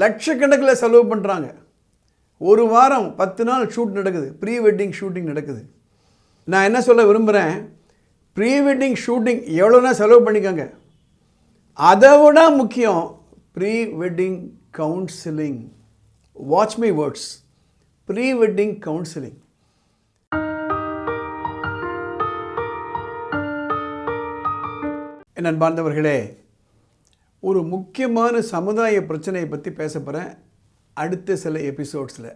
லட்சக்கணக்கில் செலவு பண்ணுறாங்க ஒரு வாரம் பத்து நாள் ஷூட் நடக்குது. ப்ரீ வெட்டிங் ஷூட்டிங் நடக்குது. நான் என்ன சொல்ல விரும்புகிறேன் ப்ரீ வெட்டிங் ஷூட்டிங் எவ்வளோனா செலவு பண்ணிக்கோங்க. அதை விட முக்கியம் pre wedding counselling. Watch my words pre wedding counselling. என் அன்பார்ந்தவர்களே ஒரு முக்கியமான சமுதாய பிரச்சனையை பற்றி பேச போகிறேன் அடுத்த சில எபிசோட்ஸில்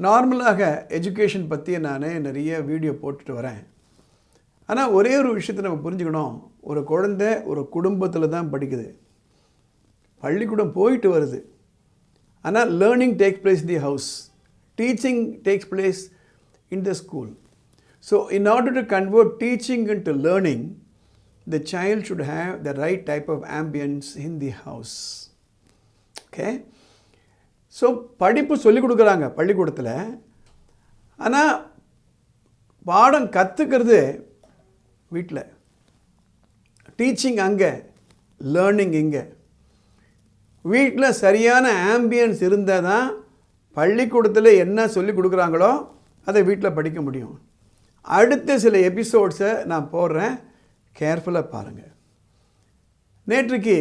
நார்மலாக எஜுகேஷன் பற்றி நான் நிறைய வீடியோ போட்டுட்டு வரேன். ஆனால் ஒரே ஒரு விஷயத்தை நம்ம புரிஞ்சுக்கணும். ஒரு குழந்தை ஒரு குடும்பத்தில் தான் படிக்குது. பள்ளிக்கூடம் போயிட்டு வருது. ஆனால் learning take place the house teaching takes place in the school so in order to convert teaching into learning the child should have the right type of ambience in the house. Okay so படிப்பு சொல்லிக் கொடுக்குறாங்க பள்ளிக்கூடத்தில். ஆனால் பாடம் கற்றுக்கிறது வீட்டில் teaching அங்கே learning இங்கே. வீட்டில் சரியான ஆம்பியன்ஸ் இருந்தால் தான் பள்ளிக்கூடத்தில் என்ன சொல்லி கொடுக்குறாங்களோ அதை வீட்டில் படிக்க முடியும். அடுத்த சில எபிசோட்ஸை நான் போடுறேன். கேர்ஃபுல்லாக பாருங்கள் நேற்றுக்கு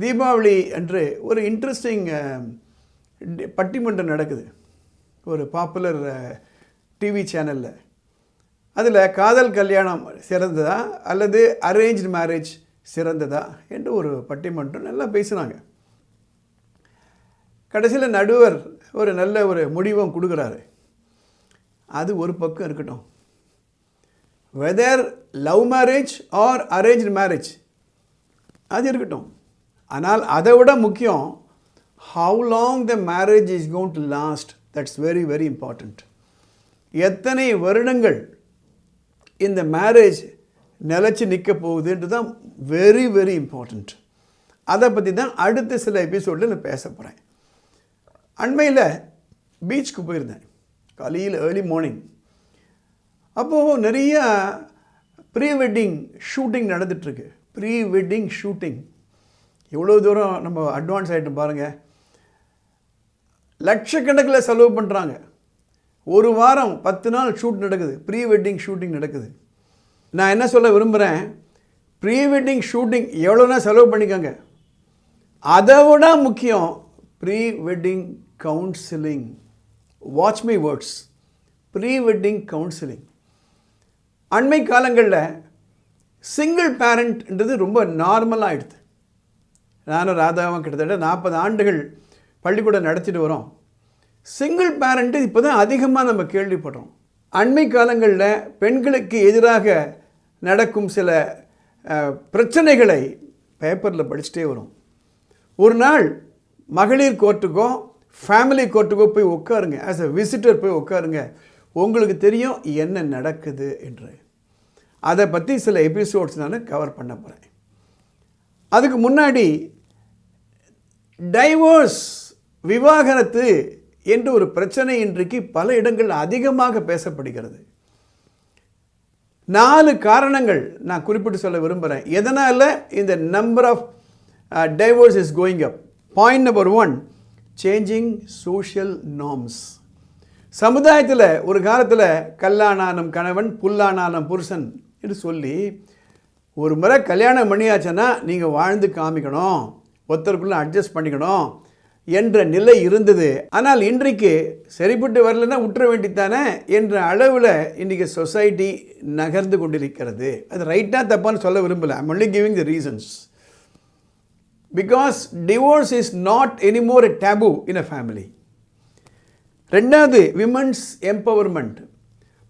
தீபாவளி அன்று ஒரு இன்ட்ரெஸ்டிங் பட்டிமன்றம் நடக்குது. ஒரு பாப்புலர் டிவி சேனலில் அதில் காதல் கல்யாணம் சிறந்ததா அல்லது அரேஞ்ச்டு மேரேஜ் சிறந்ததா என்று ஒரு பட்டிமன்றம் நல்லா பேசுனாங்க கடைசியில் நடுவர் ஒரு நல்ல ஒரு முடிவும் கொடுக்குறாரு. அது ஒரு பக்கம் இருக்கட்டும். Whether love marriage or arrange marriage அது இருக்கட்டும். ஆனால் அதை விட முக்கியம் how long the marriage is gone to last that's very very important எத்தனை வருடங்கள் இந்த மேரேஜ் நிலச்சி நிற்க போகுதுன்றது தான் வெரி வெரி இம்பார்ட்டண்ட் அதை பற்றி தான் அடுத்த சில எபிசோடில் நான் பேச போகிறேன் அண்மையில் பீச்சுக்கு போயிருந்தேன். காலையில் ஏர்லி மார்னிங் அப்போது நிறைய ப்ரீ வெட்டிங் ஷூட்டிங் நடந்துகிட்ருக்கு ப்ரீ வெட்டிங் ஷூட்டிங் எவ்வளோ தூரம் நம்ம அட்வான்ஸ் ஆகிட்டு பாருங்கள் லட்சக்கணக்கில் செலவு பண்ணுறாங்க ஒரு வாரம் பத்து நாள் ஷூட் நடக்குது. ப்ரீ வெட்டிங் ஷூட்டிங் நடக்குது. நான் என்ன சொல்ல விரும்புகிறேன் ப்ரீ வெட்டிங் ஷூட்டிங் எவ்வளோனா செலவு பண்ணிக்கோங்க. அதை விட முக்கியம் pre wedding counselling watch my words pre wedding counselling அண்மை காலங்களில் சிங்கிள் பேரண்ட்ன்றது ரொம்ப நார்மலாக ஆகிடுது நானும் ராதாவும் கிட்டத்தட்ட நாற்பது ஆண்டுகள் பள்ளிக்கூடம் நடத்திட்டு வரோம். சிங்கிள் பேரண்ட்டு இப்போ தான் அதிகமாக நம்ம கேள்விப்படுறோம். அண்மை காலங்களில் பெண்களுக்கு எதிராக நடக்கும் சில பிரச்சனைகளை பேப்பரில் படிச்சுட்டே வரும். ஒரு நாள் மகளிர் கோர்ட்டுக்கோ ஃபேமிலி கோர்ட்டுக்கோ போய் உட்காருங்க. ஆஸ் அ விசிட்டர் போய் உட்காருங்க. உங்களுக்கு தெரியும் என்ன நடக்குது என்று. அதை பற்றி சில எபிசோட்ஸ் நான் கவர் பண்ண போகிறேன் அதுக்கு முன்னாடி டைவோர்ஸ் விவாகரத்து என்று ஒரு பிரச்சனை இன்றைக்கு பல இடங்கள் அதிகமாக பேசப்படுகிறது. நாலு காரணங்கள் நான் குறிப்பிட்டு சொல்ல விரும்புகிறேன் எதனால் இந்த number of divorce is going up point number one changing social norms சமுதாயத்தில் ஒரு காலத்தில் கல்லானானும் கணவன் புல்லானானும் புருஷன் என்று சொல்லி ஒரு முறை கல்யாணம் பண்ணியாச்சுன்னா நீங்கள் வாழ்ந்து காமிக்கணும் ஒருத்தருக்குள்ளே அட்ஜஸ்ட் பண்ணிக்கணும் என்ற நிலை இருந்தது. ஆனால் இன்றைக்கு சரிப்பட்டு வரலன்னா விட்டுற வேண்டித்தானே என்ற அளவில் இன்றைக்கி சொசைட்டி நகர்ந்து கொண்டிருக்கிறது. அது ரைட்டாக தப்பான்னு சொல்ல விரும்பலை. I'm only giving the reasons because divorce is not anymore a taboo in a family ரெண்டாவது விமன்ஸ் எம்பவர்மெண்ட்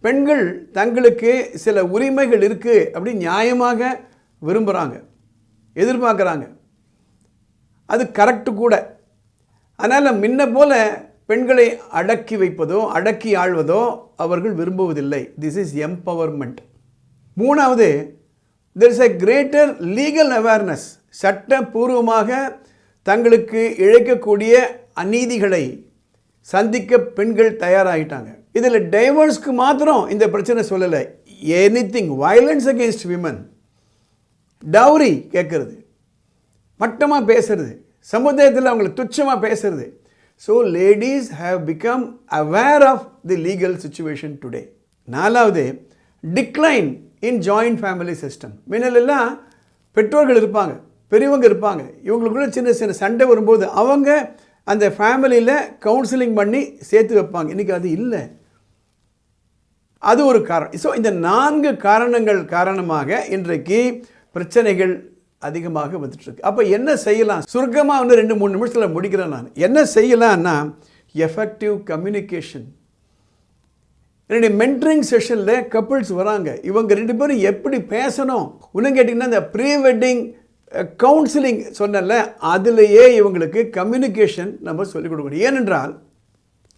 பெண்கள் தங்களுக்கு சில உரிமைகள் இருக்குது அப்படி நியாயமாக விரும்புகிறாங்க எதிர்பார்க்குறாங்க. அது கரெக்டு கூட. அதனால் முன்ன போல பெண்களை அடக்கி வைப்பதோ அடக்கி ஆள்வதோ அவர்கள் விரும்புவதில்லை. திஸ் இஸ் எம்பவர்மெண்ட் மூணாவது there is a greater legal awareness சட்டப்பூர்வமாக தங்களுக்கு இழைக்கக்கூடிய அநீதிகளை சந்திக்க பெண்கள் தயாராகிட்டாங்க இதில் டைவர்ஸ்க்கு மாத்திரம் இந்த பிரச்சனை சொல்லலை. Anything violence against women dowry கேட்குறது. மட்டமாக பேசுறது. சமுதாயத்தில் அவங்களை துச்சமாக பேசுறது. So ladies have become aware of the legal situation today நாலாவது decline in joint family system முன்னெல்லாம் பெற்றோர்கள் இருப்பாங்க பெரியவங்க இருப்பாங்க. இவங்களுக்குள்ள சின்ன சின்ன சண்டை வரும்போது அவங்க அந்த ஃபேமிலியில் கவுன்சிலிங் பண்ணி சேர்த்து வைப்பாங்க. இன்றைக்கி அது இல்லை. அது ஒரு காரணம். ஸோ இந்த நான்கு காரணங்கள் காரணமாக இன்றைக்கு பிரச்சனைகள் அதிகமாக வந்துட்டுருக்கு. அப்போ என்ன செய்யலாம்? சுருக்கமாக வந்து ரெண்டு மூணு நிமிஷத்தில் முடிக்கிறேன் நான். என்ன செய்யலாம்னா எஃபெக்டிவ் கம்யூனிகேஷன் என்னுடைய மென்டரிங் செஷனில் கப்புள்ஸ் வராங்க. இவங்க ரெண்டு பேரும் எப்படி பேசணும்? இன்னும் கேட்டிங்கன்னா இந்த ப்ரீ வெட்டிங் கவுன்சிலிங் சொன்னல அதுலேயே இவங்களுக்கு கம்யூனிகேஷன் நம்ம சொல்லிக் கொடுக்கணும். ஏனென்றால்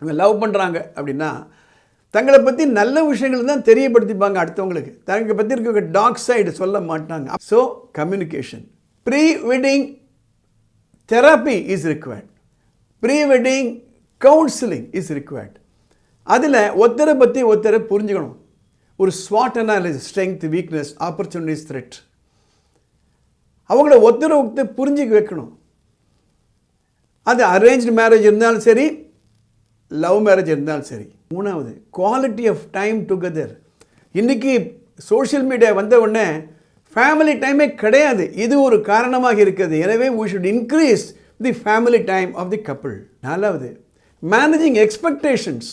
இவங்க லவ் பண்ணுறாங்க அப்படின்னா தங்களை பற்றி நல்ல விஷயங்கள் தான் தெரியப்படுத்திப்பாங்க அடுத்தவங்களுக்கு. தங்களை பற்றி இருக்க டாக் சைடு சொல்ல மாட்டாங்க. So communication pre wedding therapy is required pre wedding counselling is required அதில் ஒருத்தரை பற்றி ஒருத்தரை புரிஞ்சுக்கணும். ஒரு ஸ்வாட் analysis strength weakness opportunities threat அவங்கள ஒத்துறவுக்கு ஒருத்தர் புரிஞ்சுக்க வைக்கணும். அது அரேஞ்ச்டு மேரேஜ் இருந்தாலும் சரி லவ் மேரேஜ் இருந்தாலும் சரி. மூணாவது குவாலிட்டி ஆஃப் டைம் டுகெதர் இன்றைக்கி சோஷியல் மீடியா வந்த உடனே ஃபேமிலி டைமே கிடையாது. இது ஒரு காரணமாக இருக்குது எனவே we should increase the family time of the couple நாலாவது மேனேஜிங் எக்ஸ்பெக்டேஷன்ஸ்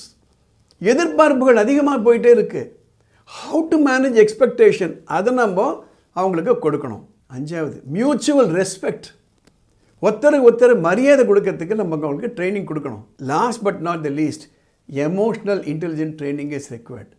எதிர்பார்ப்புகள் அதிகமாக போயிட்டே இருக்குது ஹவு டு மேனேஜ் எக்ஸ்பெக்டேஷன் அதை நம்ம அவங்களுக்கு கொடுக்கணும். அஞ்சாவது மியூச்சுவல் ரெஸ்பெக்ட் ஒருத்தருக்கு ஒருத்தர் மரியாதை கொடுக்கறதுக்கு நம்ம அவங்களுக்கு ட்ரைனிங் கொடுக்கணும். Last but not the least emotional intelligent training is required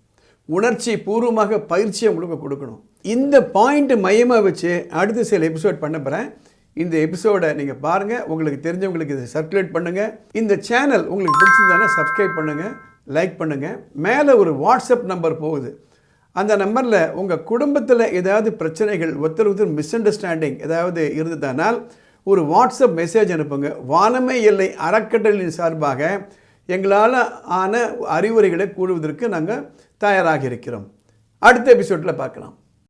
உணர்ச்சி பூர்வமாக பயிற்சி அவங்களுக்கு கொடுக்கணும். இந்த பாயிண்ட் மையமாக வச்சு அடுத்த சில எபிசோட் பண்ண போகிறேன் இந்த எபிசோடை நீங்கள் பாருங்கள் உங்களுக்கு தெரிஞ்சவங்களுக்கு இதை சர்க்குலேட் பண்ணுங்கள் இந்த சேனல் உங்களுக்கு பிடிச்சிருந்தானே சப்ஸ்கிரைப் பண்ணுங்கள் லைக் பண்ணுங்கள் மேலே ஒரு வாட்ஸ்அப் நம்பர் போகுது. அந்த நம்பரில் உங்கள் குடும்பத்தில் ஏதாவது பிரச்சனைகள் ஒருத்தர் ஒருத்தர் மிஸ் அண்டர்ஸ்டாண்டிங் ஏதாவது இருந்ததானால் ஒரு வாட்ஸ்அப் மெசேஜ் அனுப்புங்க. வானமே எல்லை அறக்கட்டளையின் சார்பாக எங்களால் ஆன அறிவுரைகளை கூறுவதற்கு நாங்கள் தயாராக இருக்கிறோம். அடுத்த எபிசோடில் பார்க்கலாம்.